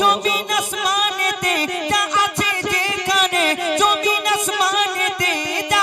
জমিন আসমানেতে যা আছে যেখানে জমিন আসমানেতে যা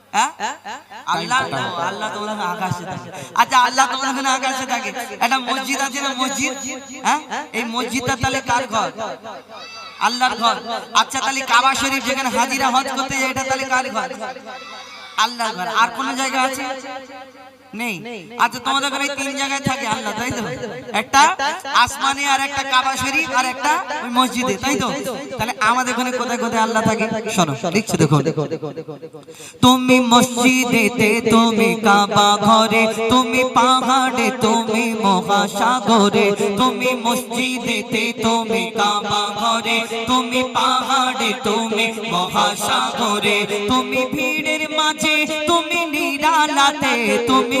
আল্লাহ আল্লাহ তোমার আকাশে থাকে। আচ্ছা আল্লাহ তোমার আকাশে থাকে। একটা মসজিদ আছে না মসজিদ? হ্যাঁ? এই মসজিদটা তাহলে কার ঘর? আল্লাহর ঘর। আচ্ছা তাহলে কাবা শরীফ যেখানে হাজিরা হজ করতে যায় এটা তাহলে কার ঘর? আল্লাহর ঘর। আর কোন জায়গা আছে? নেই। আচ্ছা তোমাদের ঘরে এই তিন জায়গায় থাকে আল্লাহ তাই তো? একটা আসমানে আর একটা কাবা শরীফ আর একটা ওই মসজিদে তাই তো? তাহলে আমাদের ওখানে কোথায় কোথায় আল্লাহ থাকে? শোনো লিখছে দেখো তুমি মসজিদেতে তুমি কাবা ঘরে তুমি পাহাড়ে তুমি মহাসাগরে তুমি মসজিদেতে তুমি কাবা ঘরে তুমি পাহাড়ে তুমি মহাসাগরে তুমি ভিড়ের মাঝে তুমি নিরালাতে তুমি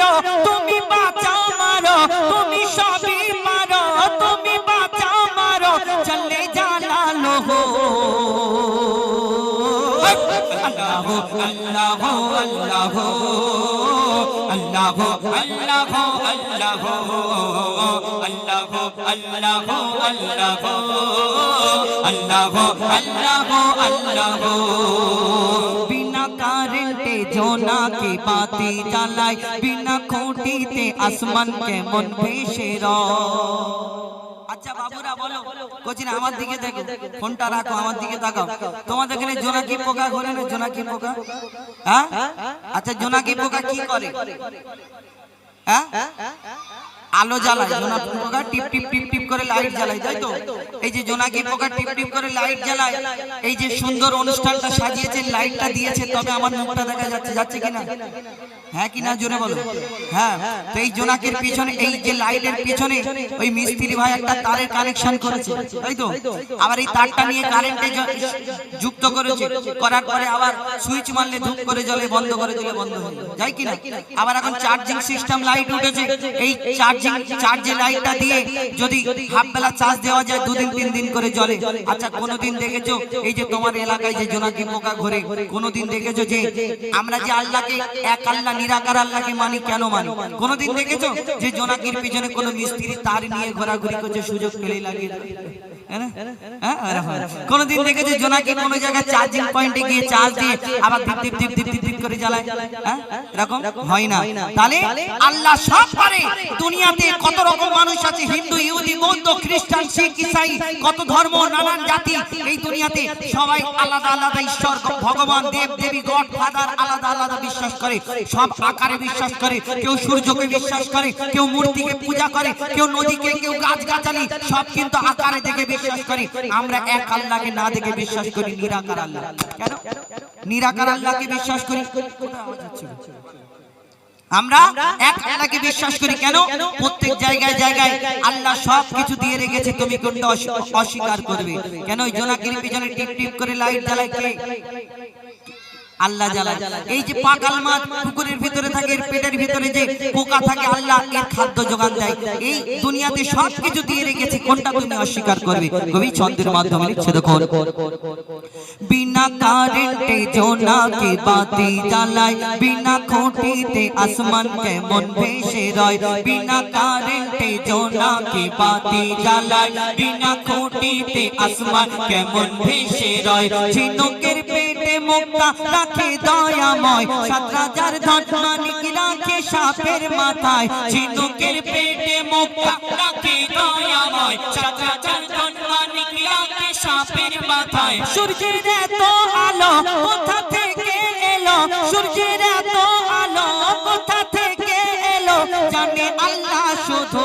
মারো, তুমি বাঁচাও মারো, তুমি সবই মারো, তুমি বাঁচাও মারো, চলে জালালো হো। আল্লাহ আল্লাহ আল্লাহ। আল্লাহ আল্লাহ আল্লাহ আল্লাহ আল্লাহ আল্লাহ আল্লাহ আল্লাহ আল্লাহ। বিনা কারেন্টে জোনাকে বাতি জ্বালায়, বিনা খুঁটিতে আসমান কেমন ভেসে আচ্ছা বাবুরা বলো। কোচিন আমার দিকে দেখো। ফোনটা রাখো, আমার দিকে তাকাও। তোমাদের এখানে জোনাকি পোকা ঘরে না জোনাকি পোকা? হ্যাঁ? আচ্ছা জোনাকি পোকা কি করে? হ্যাঁ? আলো জ্বালায় জোনাকি পোকা? টিপ টিপ টিপ টিপ করে লাইট জ্বালায়, তাই তো? এই যে জোনাকি পোকা, টিপ টিপ করে লাইট জ্বালায়, এই যে সুন্দর অনুষ্ঠানটা সাজিয়েছে লাইটটা দিয়েছে, তবে আমার মুখটা দেখা যাচ্ছে যাচ্ছে কিনা? হ্যাঁ কি না জোরে বলো? হ্যাঁ তো এই জোনাকের পিছনে এই যে লাইটের পিছনে ওই মিস্ত্রি ভাই একটা তারের কানেকশন করেছে। তাই তো আবার এই তারটা নিয়ে কারেন্টে যুক্ত করেছে করার পরে আবার সুইচ মারলে ধূপ করে জ্বলে বন্ধ করে দিলে বন্ধ হয়ে যায়। আবার এখন চার্জিং সিস্টেম লাইট উঠেছে। এই চার্জিং চার্জে লাইটটা দিয়ে যদি হাফ বেলা চার্জ দেওয়া যায় দুদিন তিন দিন করে জ্বলে আচ্ছা কোনোদিন দেখেছ এই যে তোমার এলাকায় যে জোনাকি পোকা ঘরে কোনোদিন দেখেছ যে আমরা যে আল্লাহকে এক আল্লাহ নিরাকার আল্লাহকে মানি, কেন মানি কোনোদিন দেখেছ যে জোনাকির পিছনে কোন মিস্ত্রি তার নিয়ে ঘোরাঘুরি করছে, সুযোগ পেলে লাগিয়ে। কোনোদিন দেখেছি জোনাকি কোনো জায়গায় চার্জিং পয়েন্টে গিয়ে চার্জ দিয়ে আবার দীপ দীপ দীপ দীপ দীপ দীপ করে জ্বালায়? এরকম হয় না তাহলে আল্লাহ সব পারে দুনিয়াতে কত রকম মানুষ আছে হিন্দু ইহুদি বৌদ্ধ খ্রিস্টান শিখ ইসাই কত ধর্ম নানান জাতি এই দুনিয়াতে সবাই আলাদা আলাদা ঈশ্বর ভগবান দেব দেবী গড ফাদার আলাদা আলাদা বিশ্বাস করে। সব আকারে বিশ্বাস করে। কেউ সূর্যকে বিশ্বাস করে কেউ মূর্তিকে পূজা করে কেউ নদীকে কেউ গাছ গাছালি সব কিন্তু আকারে দেখে বিশ্বাস করি, আমরা এক আল্লাহকে না দেখে বিশ্বাস করি, নিরাকার আল্লাহ। কেন? নিরাকার আল্লাহকে বিশ্বাস করি? আমরা এক আল্লাহকে বিশ্বাস করি, কেন? প্রত্যেক জায়গায় জায়গায় আল্লাহ সব কিছু দিয়ে রেখেছে, তুমি কোনটা অস্বীকার করবে? কেন ওই জোনাকির পিছনে টিপ টিপ করে লাইট জ্বালায় কে? আল্লাহ জ্বালায় এই যে পাকাল মাছ পুকুরের ভিতরে থাকে এর পেটের ভিতরে যে পোকা থাকে আল্লাহ এর খাদ্য যোগান দেয়। এই দুনিয়াতে সব কিছু দিয়ে রেখেছে কোনটা তুমি অস্বীকার করবে? কবি ছন্দের মাধ্যমে লিখছে দেখো বিনা কারেন্টে জোনাকি বাতি জ্বালায় বিনা খুঁটিতে আসমান কেমন ভেসে রয়। বিনা কারেন্টে জোনাকি বাতি জ্বালায় বিনা খুঁটিতে আসমান কেমন ভেসে রয়। ঝিনুকের পেটে মুক্তা রাখে দয়াময়। সাত রাজার ধন মানিক রাখে সাপের মাথায়। ঝিনুকের পেটে মুক্তা রাখে দয়াময়। সাত রাজার ধন মানিক রাখে সাপের মাথায়। সূর্যের এত আলো কোথা থেকে এলো? সূর্যের এত আলো কোথা থেকে এলো? জানে আল্লাহ শুধু।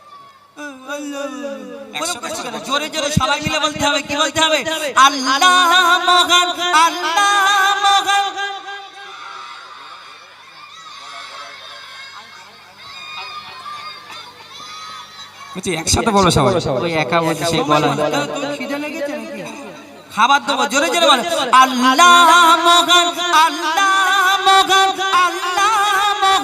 জোরে জোরে সবাই মিলে বলতে হবে কি বলতে হবে? আল্লাহ মহান আল্লাহ মহান। একসাথে বলো সবাই। ওই একা বলছে সেই বলা খাবার দেবো জোরে জোরে বলো। আল্লাহ মহান আল্লাহ মহান। আল্লাহ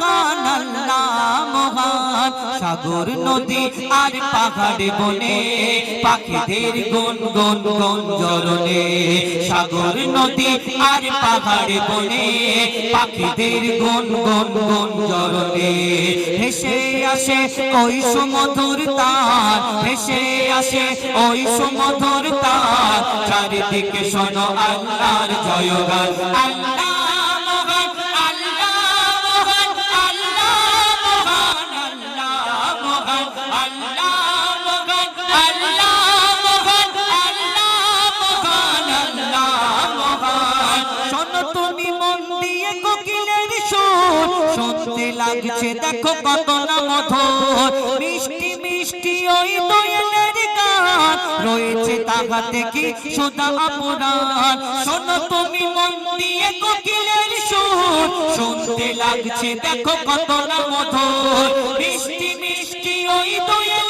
মহান আল্লাহ মহান সাগর নদী আর পাহাড় বনে, পাখিদের গুন গুন গুন জরনে সাগর নদী আর পাহাড় বনে, পাখিদের গুন গুন গুন জরনে ভেসে আসে ওই সুমধুর তার ভেসে আসে ওই সুমধুর তার চারিদিকে শোনো আল্লাহর জয়গান, আল্লাহ তুমি মন দিয়ে শুনতে লাগছে, দেখো কত না মধুর। মিষ্টি মিষ্টি ওই দোয়েলের গান, রয়েছে তাহাতে কি সোদা অপরাধ। শোনো তুমি মন দিয়ে কোকিলের সুর শুনতে লাগছে, দেখো কত না মধুর। মিষ্টি মিষ্টি ওই দোয়েলের গান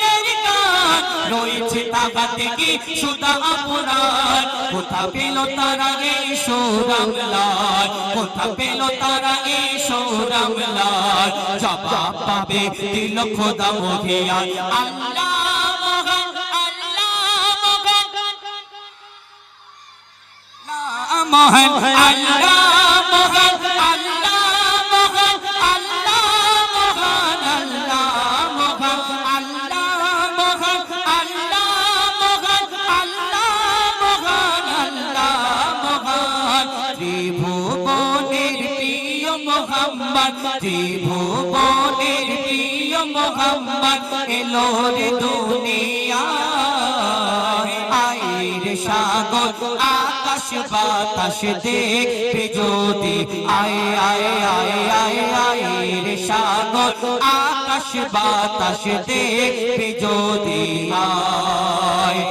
রয়েছে তাহাতে কি সোদা অপরাধ? কোথা পেল তারা এই সোরামলাল কোথা পেল তারা এই সোরামলাল জবাব পাবে দিল খোদা মহিয়ান আল্লাহ মহান আল্লাহ মহান। ত্রিভুবনের প্রিয় মোহাম্মদ, এলো রে দুনিয়া। আইর সাগর, আকাশ বাতাস দেখবে যদি। আয় আয় আয় আয়, আইর সাগর, আকাশ বাতাস দেখবে যদি। আয়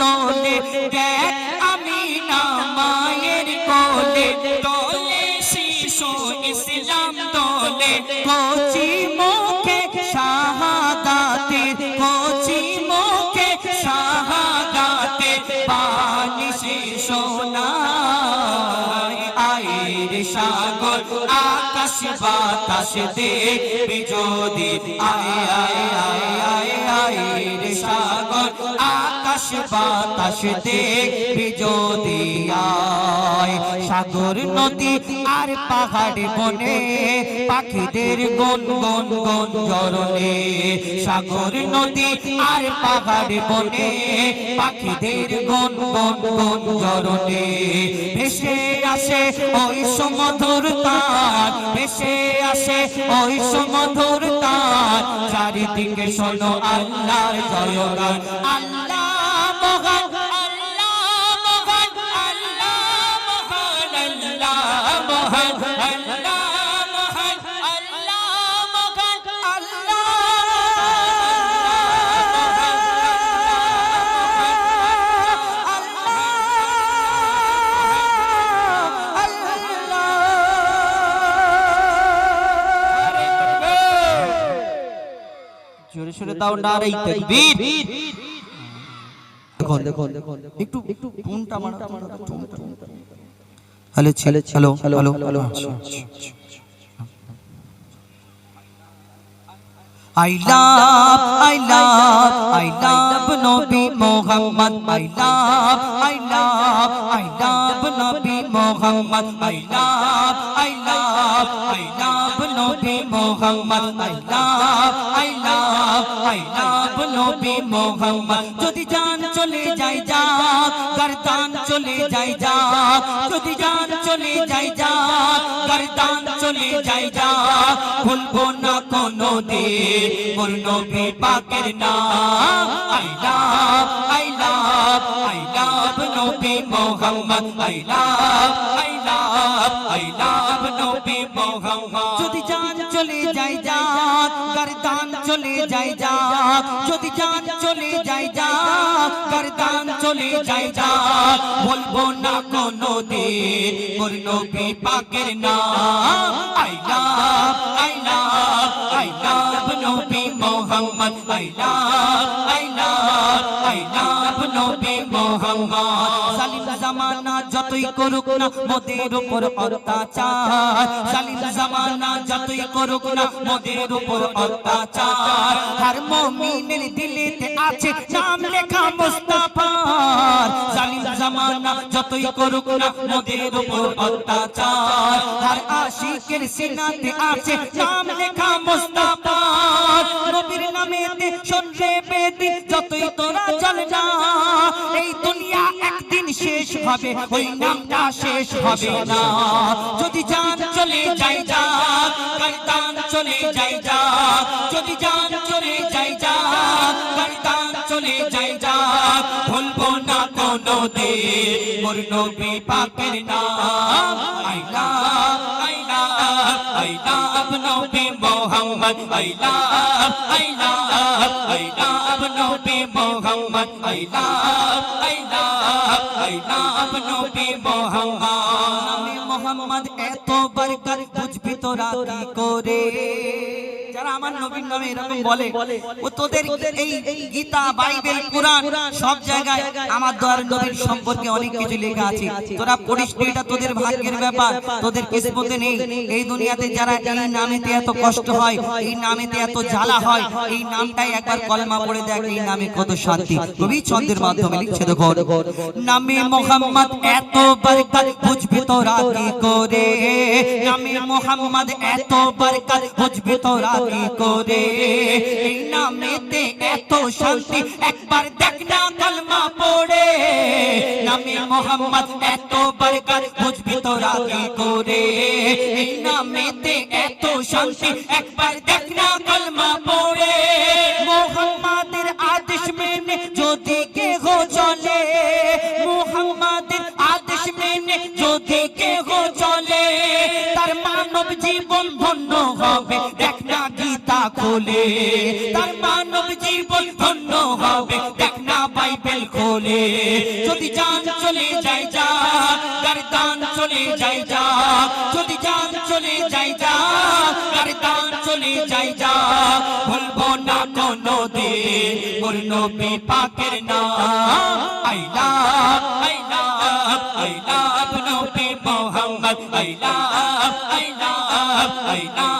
দোলে দেখ আমি না মায়ের কোলে। দোলে শিশু ইসলাম দোলে, কোচি মুখে শাহাদাতে, কোচি মুখে শাহাদাতে, পানি শিশু সাগর, আকাশ বাতাস দেখবি যদি আয় আয় আয় আয় সাগর আকাশ বাতাস দেখবি আয় সাগর নদী আর পাহাড় বনে, পাখিদের গন গন গন জরনে সাগর নদী আর পাহাড় বনে, পাখিদের গন গন গন জরনে ভেসে আসে ওই সমধুর তার, ভেসে আসে ওই সমধুর তার। চারিদিকে শোনো আল্লাহর জয়গান, আল্লাহ জোরে সোরে দাও নারে তাকবীর। দেখুন দেখুন একটু একটু ফোনটা মারা হ্যালো ছেলে hello hello hello I love, I love, I love Nabi Muhammad. I love, I love, I love Nabi Muhammad. I love, I love, I love Nabi Muhammad. I love, I love, I love Nabi Muhammad. যদি জান চলে যাই যা, গরদান চলে যাই যা, যদি জান চলে যাই যা, গরদান চলে যাই যা, ভুলবো না কোনো দিন মোর নবী পাকের নাম I love I love I love Nabi Mohammad, I love I love I love Nabi Mohammad চলে যাই যা যদি জান চলে যাই যা গরদান চলে যাই যা বলব না কোনো দিন মোর নবী পাকের নাম I love I love I love Nabi Mohammad I love I love I love Nabi Mohammad. Salim জামান যতই করুক না মোদের উপর অত্যাচার জালিম জামানা যতই করুক না মোদের উপর অত্যাচার। হর মুমিনের দিলেতে আছে নাম লেখা মুস্তাফার। জালিম জামানা যতই করুক না মোদের উপর অত্যাচার। হর আশিকের সিনাতে আছে নাম লেখা মুস্তাফার। নবীর নামেতে শুনলে বেদি যতই তোরা চল না, এই দুনিয়া একদিন শেষ হবে, ওই নামটা শেষ হবে না। যদি জান চলে যাই যা গান চলে যাই যা। যদি জান চলে যাই যা গান চলে যাই যা। ভুলবো না কোনো দিন, মোর নবী পাকের নাম। আইলা আইলা আইলা, নবী মোহাম্মদ। আইলা আইলা আইলা, নবী মোহাম্মদ। আইলা আইলা আইলা নবী মোহাম্মদ। নামে মোহাম্মদ। এত বরকত বুঝবি তোরা করে? যারা আমার নবীর নামে এরকম বলে ও তোদের এই গীতা বাইবেল কোরআন সব জায়গায় আমার দয়ার নবীর সম্পর্কে অনেক কিছু লেখা আছে। তোরা পড়িস এটা তোদের ভাগ্যের ব্যাপার। তোদের কিসমতে নেই। এই দুনিয়াতে যারা এই নামেতে এত কষ্ট হয় এই নামেতে এত জ্বালা হয় এই নামটাই একবার কলমা পড়ে দেখ এই নামে কত শান্তি। কবি ছন্দের মাধ্যমে লিখছে দেখো নামে মোহাম্মদ এত বরকত বুঝবি তোরা কি করে নামে মোহাম্মদ এত বরকত বুঝবি তোরা কি করে। এই নামেতে এত শান্তি, একবার দেখ না কলমা পড়ে। নামে মোহাম্মদ এত বরকত বুঝবি তোরা কি করে? এই নামেতে এত শান্তি, একবার দেখ না কলমা পড়ে। হবে, দেখ না গীতা খোলে। তার মানব জীবন ধন্য হবে, দেখ না বাইবেল খোলে। যদি জান চলে যায় যা গারদান চলে যায় যা। যদি জান চলে যায় যা গারদান চলে যায় যা। ভুলবো না কোনো দিন মোর নবী পাকের নাম। আইলা আইলা নবী মোহাম্মদ। আইলা আইলা নবী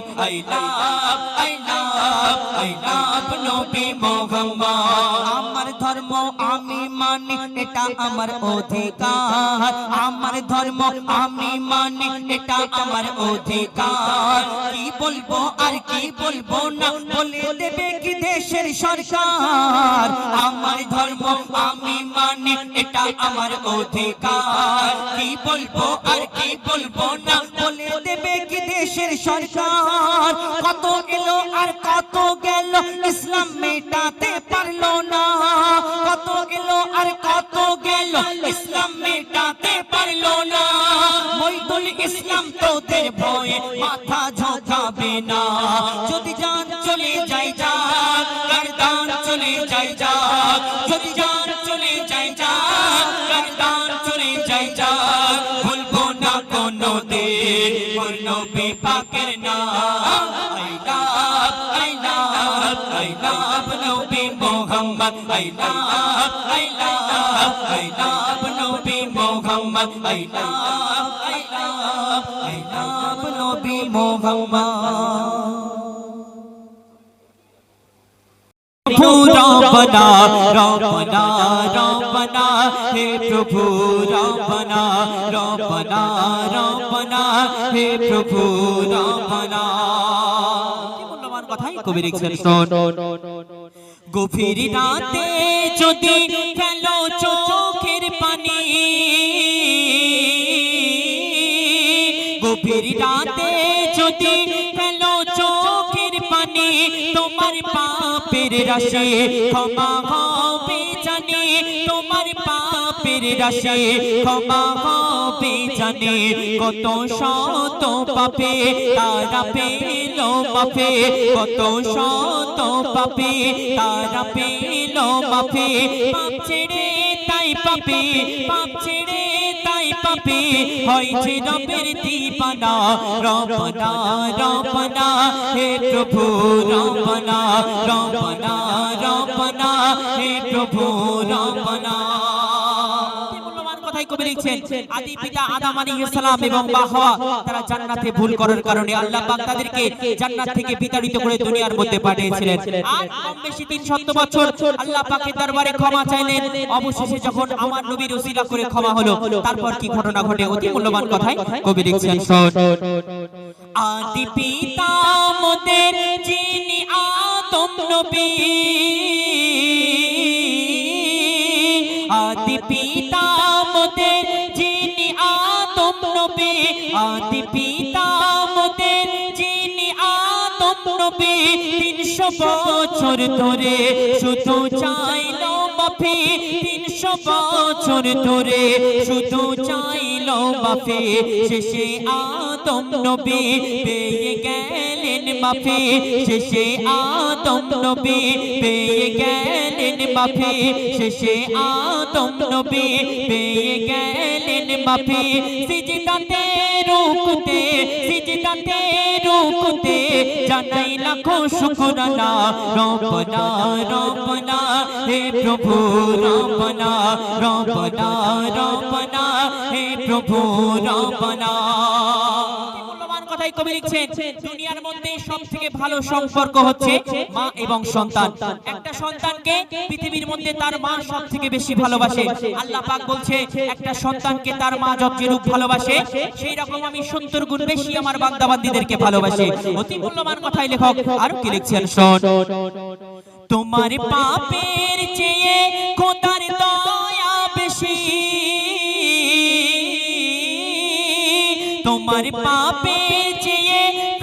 মোহাম্মদ আইলা মোহাম্মদ আমার ধর্ম আমি মানি এটা আমার অধিকার আমার ধর্ম আমি মানি এটা আমার অধিকার কি বলব আর কি বলব না বলে দেবে কি দেশের সরকার আমার ধর্ম আমি মানি এটা আমার অধিকার কি বলব আর কি বলব না বলে দেবে কি দেশের সরকার কত এলো আর কত গেল ইসলাম মেটাতে পারল না। কত গেল আর কত গেল, ইসলাম মেটাতে পারল না। মইদুল ইসলাম তোদের ভয়ে মাথা ঝোঁকাবে না। যদি জান চলে যাই যা গারদান চলে যাই যা যদি জান চলে যাই যা গারদান চলে যাই যা Mohammad I love I love I love Nabi Mohammad I love I love I love Nabi Mohammad রবনা রবনা রবনা হে প্রভু রবনা রবনা রবনা হে প্রভু রবনা কথাই কবি লিখছেন গভীর রাতে যদি ফেলো চোখের পানি। গভীর রাতে যদি ফেলো চোখের পানি তোমার পাপের রাশি ক্ষমা তোমার পাপের রাশি ক্ষমা হবে জানি। কত শত পাপে তারা পেল মাফে। কত শত পাপে তারা পেল মাফে। পাপ ছেড়ে তাই পাপে, পাপ ছেড়ে তাই পাপে। হয়েছে রবের দীপানা রবনা রবনা। হে প্রভু, রবনা রবনা রবনা। হে প্রভু, রবনা। লিখছেন আদি পিতা আদম আলাইহিস সালাম এবং হাওয়া তারা জান্নাতে ভুল করার কারণে আল্লাহ পাক তাদেরকে জান্নাত থেকে বিতাড়িত করে দুনিয়ার মধ্যে পাঠিয়েছিলেন। আর কম বেশি 300 বছর আল্লাহ পাকের দরবারে ক্ষমা চাইলেন। অবশেষে যখন আমার নবীর উসিলা করে ক্ষমা হলো তারপর কি ঘটনা ঘটে? অতি মূল্যবান কথাই কবি লিখছেন আদি পিতা মোদের যিনি আদম নবী আদি আদি পিতা মোদের, যিনি আদম নবী তিনশো বছর ধরে, শুধু চাইল তিনশো বছর ধরে, শুধু চাইল মাফি, শেষে আদম নবী পেয়ে গেলেন মাফি, শেষে আদম নবী পেয়ে গেলেন মাফি, শেষে আদম নবী পেয়ে গেলেন রুকুতে, সিজদাতে রুকুতে, জানাই লাখো শুকরানা, রব্বানা রব্বানা, হে প্রভু, রব্বানা রব্বানা রব্বানা, হে প্রভু মূল্যবান কথাই কবি লিখছেন, দুনিয়ার মধ্যে সব থেকে ভালো সম্পর্ক হচ্ছে মা এবং সন্তান। একটা সন্তানকে পৃথিবীর মধ্যে তার মা সব থেকে বেশি ভালোবাসে। আল্লাহ পাক বলছে, একটা সন্তানকে তার মা যত যেরূপ ভালোবাসে, সেই রকম আমি সত্তর গুণ বেশি আমার বান্দাবান্দিদেরকে ভালোবাসি। অতি মূল্যবান কথাই লেখক, আর কি লিখছেন? শোন। তোমার পাপের চেয়ে খোদার দয়া বেশি। তোমার পাপের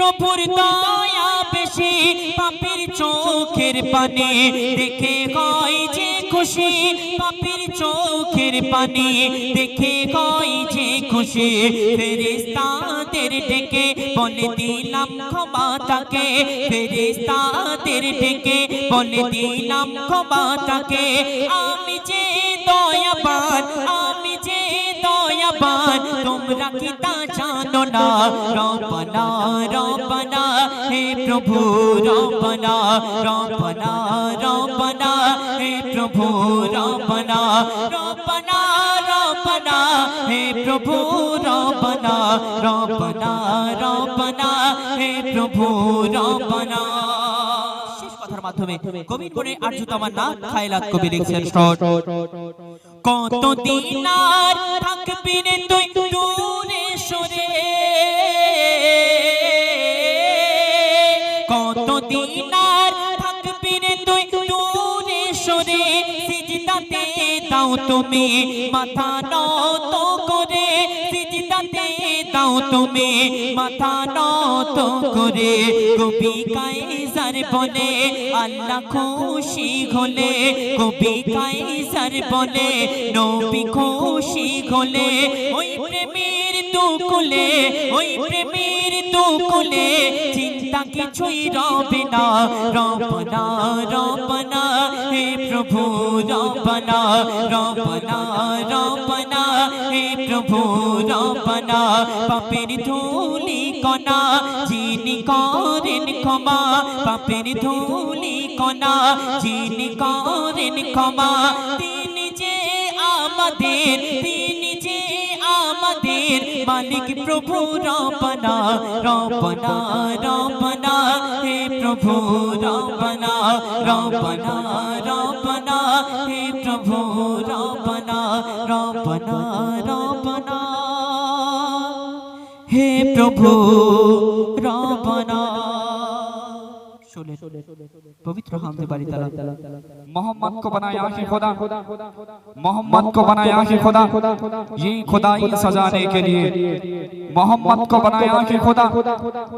প্রভুর দয়া বেশি, পাপের চোখের পানি দেখে হয় যে খুশি, পাপের চোখের পানি দেখে হয় যে খুশি। ফেরেস্তাদের ডেকে বলে দিলাম ক্ষমা তাকে ফেরেস্তাদের ডেকে বলে দিলাম ক্ষমা তাকে। আমি যে দয়াবান, আমি তোমরা কি তা জানো না? রব্বানা রব্বানা, হে প্রভু, রব্বানা রব্বানা রব্বানা, হে প্রভু, রব্বানা রব্বানা রব্বানা, হে প্রভু, রব্বানা রব্বানা রব্বানা, হে প্রভু কথার মাধ্যমে কবির আর্যুত আমার নাম খায়লাত কবি লিখছেন শর্ট। কত দিন আর থাকবি রে তুই দূরে সরে। কত দিন আর থাকবি রে তুই দূরে সরে। সিজদাতে দাও তুমি মাথা নত সিজদাতে দাও তুমি মাথা নত করে। কবি কাইজার বলে আল্লাহ খুশি হলে, কবি কাইজার বলে নবী খুশি হলে, ওই প্রেমের দুকুলে, ওই প্রেমের দুকুলে চিন্তা কিছুই রবে না। রবনা রবনা, হে প্রভু, রবনা রবনা রবনা, হে প্রভু, রবনা। পাপের ধুলি কণা, যিনি করেন ক্ষমা। পাপের ধুলি কণা, যিনি করেন ক্ষমা। তিনি যে আমাদের, তিনি আমাদের মালিক প্রভু রপনা রপনা রপনা হে প্রভু রপনা রপনা রপনা হে প্রভু রপনা রপনা রপনা হে প্রভু रसूल पवित्र हमद बारी तला। मोहम्मद को बनाया ही खुदा। मोहम्मद को बनाया ही खुदा। ये खुदाई सजाने के लिए। मोहम्मद को बनाया ही खुदा।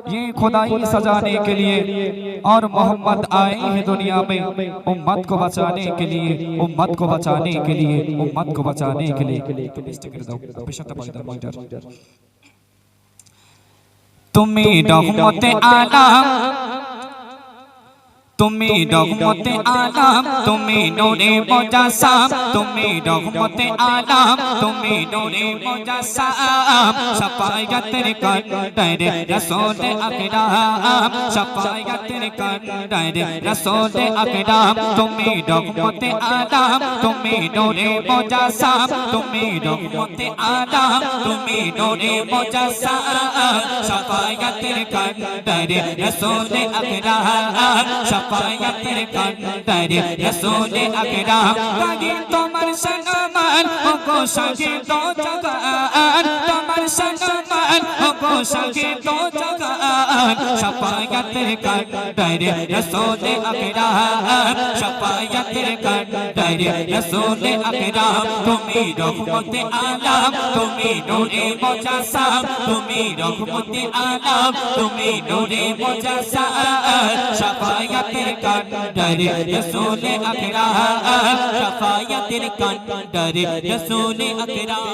ये खुदाई सजाने के लिए। और मोहम्मद आए हैं दुनिया में। उम्मत को बचाने के लिए। उम्मत को बचाने के लिए। उम्मत को बचाने के लिए। तुम्हें रहमत आला তুমি রহমতে আলাম তুমি নূরে মুজাসসাম তুমি রহমতে আলাম তুমি নূরে মুজাসসাম শাফায়াতের কন্ডারে রাসূল আকরাম। শাফায়াতের কন্ডারে রাসূল আকরাম। তুমি রহমতে আলাম তুমি নূরে মুজাসসাম তুমি রহমতে আলাম তুমি নূরে মুজাসসাম শাফায়াতের কন্ডারে রাসূল আকরাম। শাফায়াতের কন্ডারে রাসূল আকরাম কাজী তোমার সনমান ও গো সাগে তো জগান তোমার সনমান ও গো সাগে জগান শাফায়াতের কন্ডারে রাসূল আকরাম শাফায়াতের কন্ডারে রাসূল আকরাম। তুমি রহমতে আলাম, তুমি নূরে মুজাসসাম তুমি রহমতে আলাম, তুমি নূরে মুজাসসাম শাফায়াতের কন্ডারে রাসূল আকরাম শাফায়াতের কন্ডারে রাসূল আকরাম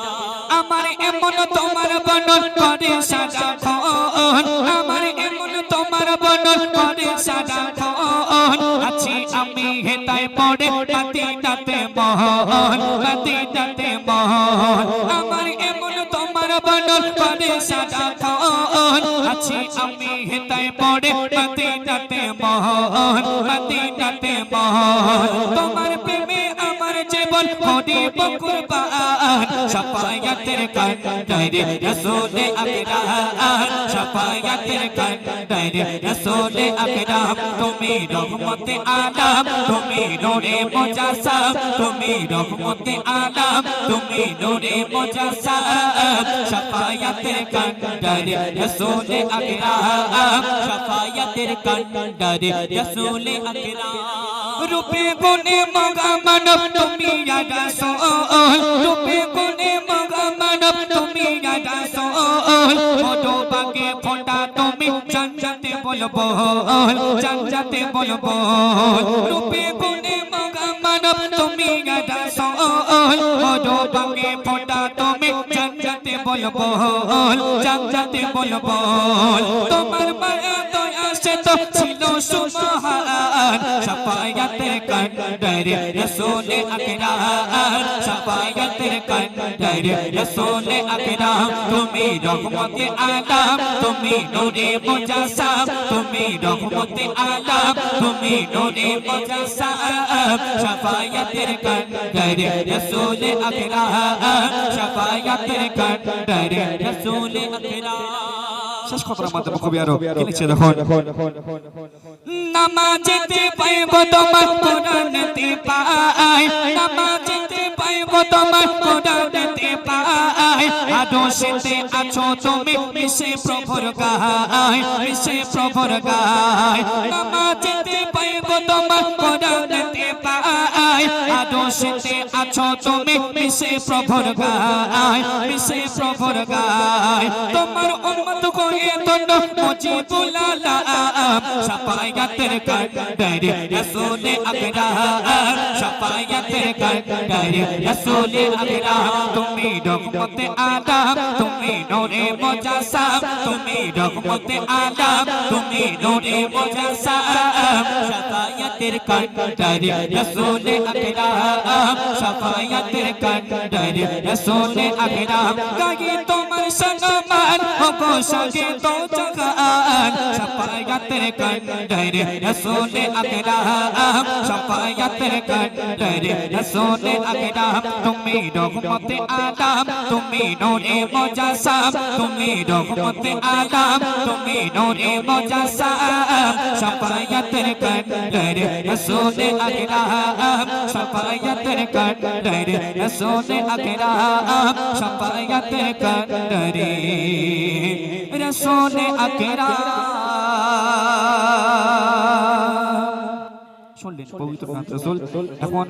আমার এমন তোমার বনন করে সাদা খন আমার এমন তোমার বনন করে সাদা খন আছি আমি হেতায় পড়ে মহন মদিনাতে মহন আমার এমন বনন করে সাদা খন আছি আমি হেতায় পড়ে মদিনাতে মহন মদিনাতে মহন। তোমার প্রেম জীবন করিব কুরবান শাফায়াতের কন্ডারে রাসূল আকরাম শাফায়াতের কন্ডারে রাসূল আকরাম, তুমি রহমতে আলাম, তুমি নূরে মুজাসসাম তুমি রহমতে আলাম, তুমি নূরে মুজাসসাম শাফায়াতের কন্ডারে রাসূল আকরাম শাফায়াতের কন্ডারে রাসূল আকরাম। রূপে গুণে মগা মানব, তুমি রূপে গুণে মগা মানব, তুমি রাজা ফটো তুমি জানজাতে বলব। জানজাতে বলব। রূপে গুণে মগা মানব, তুমি রাজা ফটো তুমি জানজাতে বলব। জানজাতে বলব। তোমার মায়া তো ছিল সুমহান। শাফায়াতের কন্ডারে রাসূল আকরাম। শাফায়াতের কন্ডারে রাসূল আকরাম। তুমি রহমতে আলাম তুমি নূরে মুজাসসাম তুমি রহমতে আলাম তুমি নূরে মুজাসসাম শাফায়াতের কন্ডারে রাসূল আকরাম। শাফায়াতের কন্ডারে রাসূল আকরাম। শেষ খবরের মাধ্যমে কবি আরও কি লিখছে দেখুন। নামাজেতে পাইব তোমার কোরআনেতে পাই। নামাজেতে পাইব তোমার কোরআনেতে পাই। আদর্শেতে আছো তুমি মিশে প্রভুর গায় মিশে প্রভুর গায়। নামাজেতে পাইব তোমার কোরআনেতে পাই আদর্শেতে আছো তুমি মিশে প্রভুর গায়, মিশে প্রভুর গায়। তোমার উম্মত কোয়ে তন্ড মুজিবুল আলাম। শাফায়াতের কন্ডারে রাসূল আকরাম। শাফায়াতের কন্ডারে রাসূল আকরাম। তুমি রহমতে আলাম তুমি নূরে মুজাসসাম তুমি রহমতে আলাম তুমি নূরে মুজাসসাম শাফায়াতের কন্ডারে রাসূল আকরাম শাফায়াতের কন্ডারে রাসূল আকরাম গায়ে তোমার সনমান ও গো সঙ্গে তো জগান শাফায়াতের কন্ডারে রাসূল আকরাম শাফায়াতের কন্ডারে রাসূল আকরাম তুমি রহমতে আলাম, তুমি নূরে মুজাসসাম তুমি রহমতে আলাম, তুমি নূরে মুজাসসাম শাফায়াতের কন্ডারে রাসূল আকরাম শাফায়াতের কন্ডারে রাসূল আকরাম শাফায়াতের কন্ডারে রাসূল আকরাম শুনলেন পবিত্র রাসূল। এখন